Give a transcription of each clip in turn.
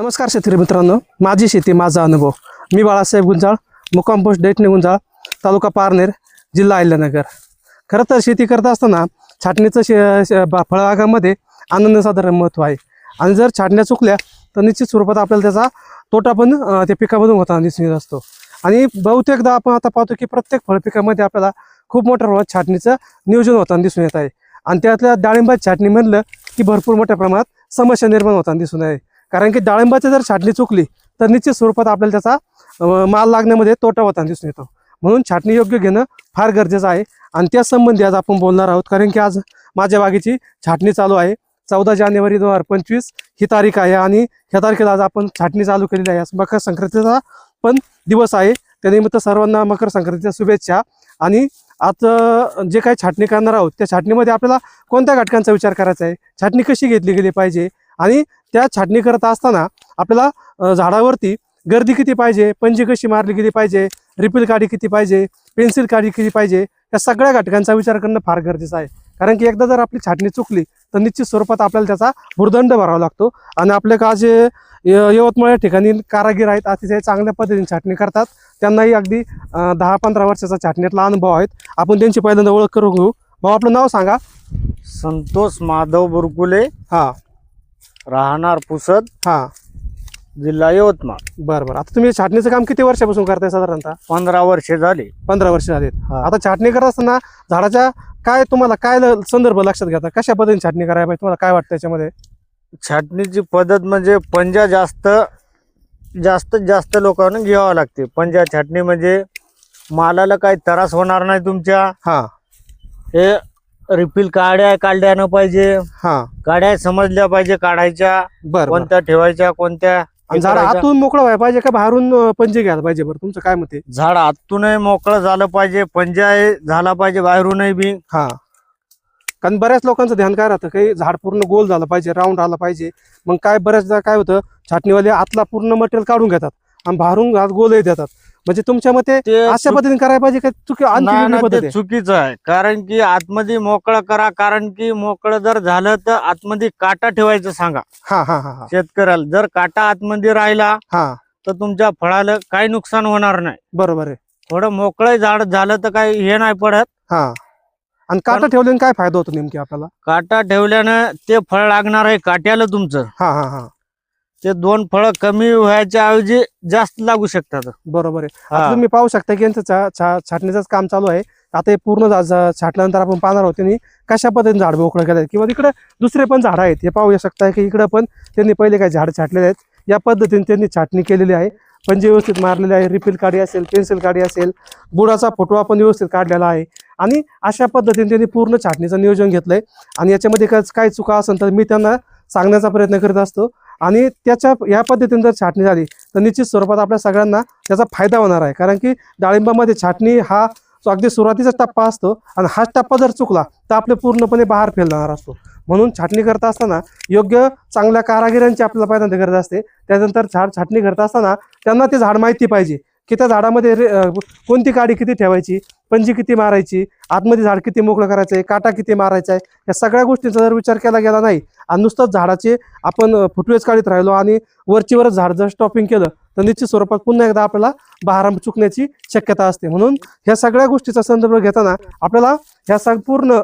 नमस्कार शेतकरी मित्रांनो. माझी शेती माझा अनुभव. मी बाळासाहेब गुंजाळ मुक्काम पोस्ट डेटणे गुंजाळ तालुका पारनेर जिल्हा अहिल्यानगर. खरं तर शेती करत असताना छाटणीचं शे फळबागामध्ये आनंदसाधारण महत्त्व आहे. आणि जर छाटण्या चुकल्या तर निश्चित स्वरूपात आपल्याला त्याचा तोटा पण त्या पिकामधून होताना दिसून येत असतो. आणि बहुतेकदा आपण आता पाहतो की प्रत्येक फळपिकामध्ये आपल्याला खूप मोठ्या प्रमाणात छाटणीचं नियोजन होताना दिसून येत आहे. आणि त्यातल्या डाळिंबाची छाटणी म्हणलं की भरपूर मोठ्या प्रमाणात समस्या निर्माण होताना दिसून आहे. कारण की डाळिंबाची जर छाटणी चुकली तर निश्चित स्वरूपात आपल्याला त्याचा माल लागण्यामध्ये तोटा होताना दिसून येतो. म्हणून छाटणी योग्य घेणं फार गरजेचं आहे. आणि त्या संबंधी आज आपण बोलणार आहोत कारण की आज माझ्या बागेची छाटणी चालू आहे. चौदा जानेवारी दोन हजार पंचवीस ही तारीख आहे आणि ह्या तारखेला आज आपण छाटणी चालू केलेली आहे. आज मकर संक्रांतीचा पण दिवस आहे. त्यानिमित्त सर्वांना मकर संक्रांतीच्या शुभेच्छा. आणि आज जे काही छाटणी करणार आहोत त्या छाटणीमध्ये आपल्याला कोणत्या घटकांचा विचार करायचा आहे? छाटणी कशी घेतली गेली पाहिजे? आणि त्या छाटणी करत असताना आपल्याला झाडावरती गर्दी किती पाहिजे पंजी कशी मारली गेली पाहिजे रिपील काडी किती पाहिजे पेन्सिल काडी किती पाहिजे या सगळ्या घटकांचा विचार करणं फार गरजेचं आहे. कारण की एकदा जर आपली छाटणी चुकली तर निश्चित स्वरूपात आपल्याला त्याचा भुर्दंड भरावा लागतो. आणि आपल्या का जे यवतमाळ या ठिकाणी कारागीर आहेत अतिशय चांगल्या पद्धतीने छाटणी करतात. त्यांनाही अगदी दहा पंधरा वर्षाचा छाटणीतला अनुभव आहेत. आपण त्यांची पहिल्यांदा ओळख करून घेऊ. भाऊ आपलं नाव सांगा. संतोष माधव बुरकुले. हा. राहणार पुसद हा. जिल्हा यवतमाळ. बरं बरं. आता तुम्ही छाटणीचं काम किती वर्षापासून करताय साधारणतः? पंधरा वर्षे झाली. पंधरा वर्ष झालीत. हा. आता छाटणी करत असताना झाडाच्या काय तुम्हाला काय ल- संदर्भ लक्षात घेता? कशा पद्धतीने छाटणी करायला पाहिजे? तुम्हाला काय वाटतं याच्यामध्ये? छाटणीची पद्धत म्हणजे पंजा जास्त जास्त जास्त लोकांना घ्यावं लागते. पंजा छाटणी म्हणजे मालाला काही त्रास होणार नाही तुमच्या. हा. हे रिफिल काड्या काढल्या न पाहिजे. हा. काड्या समजल्या पाहिजे काढायच्या. बरं कोणत्या ठेवायच्या कोणत्या आणि झाड करायच्या. आतून मोकळं व्हायला पाहिजे का बाहेरून अं, पंजे घ्यायला पाहिजे बरं? तुमचं काय मत आहे? झाड आतूनही मोकळं झालं पाहिजे पंजा हे झाला पाहिजे बाहेरूनही बी. हा. कारण बऱ्याच लोकांचं ध्यान काय राहतं काही झाड पूर्ण गोल झालं पाहिजे राऊंड आलं पाहिजे. मग काय बऱ्याचदा काय होतं छाटणीवाले आतला पूर्ण मटेरियल काढून घेतात आणि बाहेरून घात गोलही देतात. म्हणजे तुमच्या मते ते अशा पद्धतीने करायला पाहिजे का? चुकी आणखी नाही, वेगळी नाही, पद्धत ते आहे? चुकीचं आहे. कारण की आतमध्ये मोकळं करा. कारण की मोकळं जर झालं तर आतमध्ये काटा ठेवायचं सांगा. हा हा हा हा. शेतकऱ्याला. जर काटा आतमध्ये राहिला हा. तर तुमच्या फळाला काही नुकसान होणार नाही. बरोबर आहे. थोडं मोकळं झाड झालं तर काही हे नाही पडत. हा. आणि काटा पण- ठेवल्याने काय फायदा होतो नेमकी आपल्याला? काटा ठेवल्यानं ते फळ लागणार आहे काट्याला तुमचं. हा हा हा. ते दोन फळं कमी व्हायच्या ऐवजी जास्त लागू शकतात. बरोबर आहे. हा. आता तुम्ही पाहू शकता की यांचं छा- छा- छाटणीचंच काम चालू आहे. आता हे पूर्ण झा- झा- छाटल्यानंतर आपण पाहणार आहोत त्यांनी कशा पद्धतीने झाड मोकळं केलं किंवा तिकडे दुसरे पण झाडं आहेत. हे पाहू शकता की इकडे पण त्यांनी पहिले काही झाड छाटलेले आहेत. या पद्धतीने त्यांनी छाटणी केलेली आहे. पंजे व्यवस्थित मारलेले आहे रिफिल काडी असेल पेन्सिल काडी असेल बुडाचा फोटो आपण व्यवस्थित काढलेला आहे. आणि अशा पद्धतीने त्यांनी पूर्ण छाटणीचं नियोजन घेतलंय. आणि याच्यामध्ये काय काय चुका असेल तर मी त्यांना सांगण्याचा प्रयत्न करीत असतो. आणि त्याच्या या पद्धतीने जर छाटणी झाली तर निश्चित स्वरूपात आपल्या सगळ्यांना त्याचा फायदा होणार आहे. कारण की डाळिंबामध्ये छाटणी हा जो अगदी सुरुवातीचा टप्पा असतो आणि हाच टप्पा जर चुकला तर आपले पूर्णपणे बाहेर फेलणार असतो. म्हणून छाटणी करत असताना योग्य चांगल्या कारागिरांची आपल्याला पहिल्यांदा गरज असते. त्यानंतर झाड छाटणी करत असताना त्यांना ते झाड माहिती पाहिजे. की त्या झाडामध्ये रे- कोणती काडी किती ठेवायची पंजी किती मारायची आतमध्ये झाड किती मोकळं करायचं आहे काटा किती मारायचा आहे या सगळ्या गोष्टींचा जर विचार केला गेला नाही आणि नुसतंच झाडाचे आपण फुटवेच काढीत राहिलो आणि वरचीवरच झाड जर स्टॉपिंग केलं तर निश्चित स्वरूपात पुन्हा एकदा आपल्याला बहार चुकण्याची शक्यता असते. म्हणून ह्या सगळ्या गोष्टीचा संदर्भ घेताना आपल्याला ह्या संपूर्ण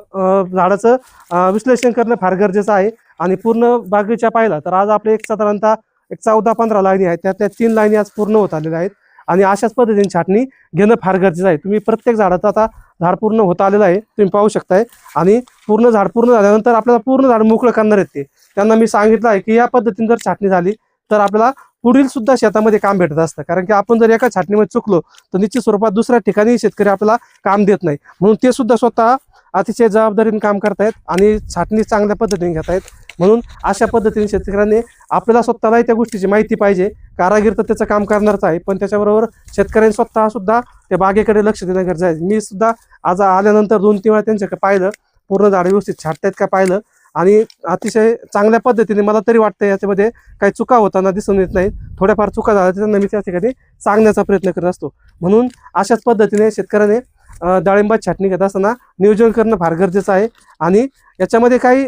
झाडाचं विश्लेषण करणं फार गरजेचं आहे. आणि पूर्ण बागीचा पाहिला तर आज आपले एक साधारणतः एक चौदा पंधरा लाईनी आहेत. त्यातल्या तीन लाईनी आज पूर्ण होत आलेल्या आहेत. आणि अशाच पद्धतीने छाटणी घेणं फार गरजेचं आहे. तुम्ही प्रत्येक झाडाचं आता झाड पूर्ण होत आलेलं आहे तुम्ही पाहू शकताय. आणि पूर्ण झाड पूर्ण झाल्यानंतर आपल्याला पूर्ण झाड मोकळं करणार आहेत ते. त्यांना मी सांगितलं आहे की या पद्धतीने जर छाटणी झाली तर आपल्याला पुढील सुद्धा शेतामध्ये काम भेटत असतं. कारण की आपण जर एका छाटणीमध्ये चुकलो तर निश्चित स्वरूपात दुसऱ्या ठिकाणी शेतकरी आपल्याला काम देत नाही. म्हणून ते सुद्धा स्वतः अतिशय जबाबदारीने काम करतायत आणि छाटणी चांगल्या पद्धतीने घेत आहेत म्हणून अशा पद्धतीने शेतकऱ्यांनी आपल्याला स्वतःलाही त्या गोष्टीची माहिती पाहिजे. कारागीर तर त्याचं काम करणारच आहे पण त्याच्याबरोबर शेतकऱ्यांनी स्वतः सुद्धा त्या बागेकडे लक्ष देणं गरजेचं आहे. मी सुद्धा आज आल्यानंतर दोन तीन वेळा त्यांच्याकडे पाहिलं पूर्ण झाड व्यवस्थित छाटतायत का पाहिलं आणि अतिशय चांगल्या पद्धतीने मला तरी वाटतं याच्यामध्ये काही चुका होताना दिसून येत नाही थोड्याफार चुका झाल्या तर त्यांना मी त्या ठिकाणी सांगण्याचा प्रयत्न करत असतो. म्हणून अशाच पद्धतीने शेतकऱ्याने डाळिंबात छाटणी घेत असताना नियोजन करणं फार गरजेचं आहे. आणि याच्यामध्ये काही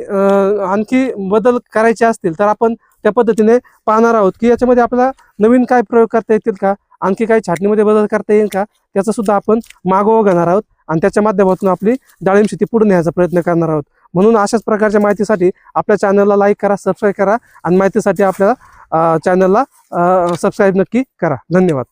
आणखी बदल करायचे असतील तर आपण त्या पद्धतीने पाहणार आहोत की याच्यामध्ये आपल्याला नवीन काय प्रयोग करता येतील का? आणखी काही छाटणीमध्ये बदल करता येईल का? त्याचा सुद्धा आपण मागोवा घेणार आहोत आणि त्याच्या माध्यमातून आपली डाळिंब शेती पुढे न्यायचा प्रयत्न करणार आहोत. म्हणून अशाच प्रकारच्या माहितीसाठी आपल्या चॅनलला लाईक करा सबस्क्राईब करा आणि माहितीसाठी आपल्या चॅनलला सबस्क्राईब नक्की करा. धन्यवाद.